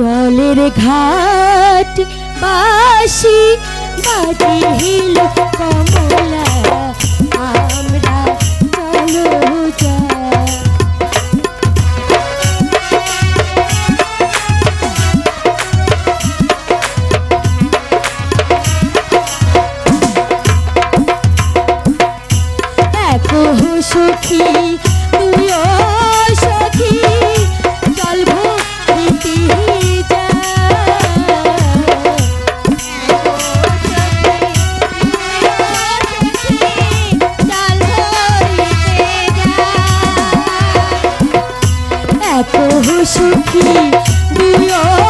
জলের ঘাট বাসি বাটি হিল কমলা আমরা চলো সুখী সুখী দিও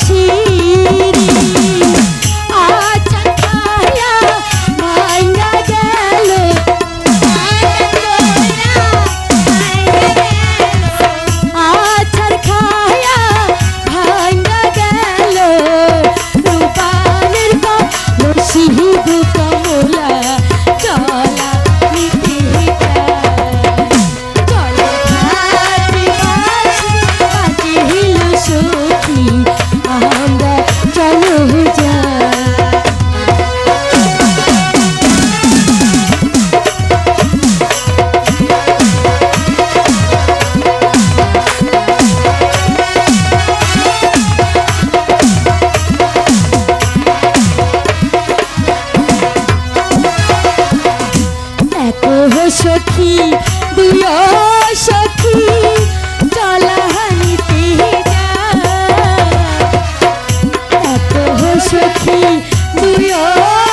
Sĩ সখী দিও সখী চলাহানিতে এত সখী দিও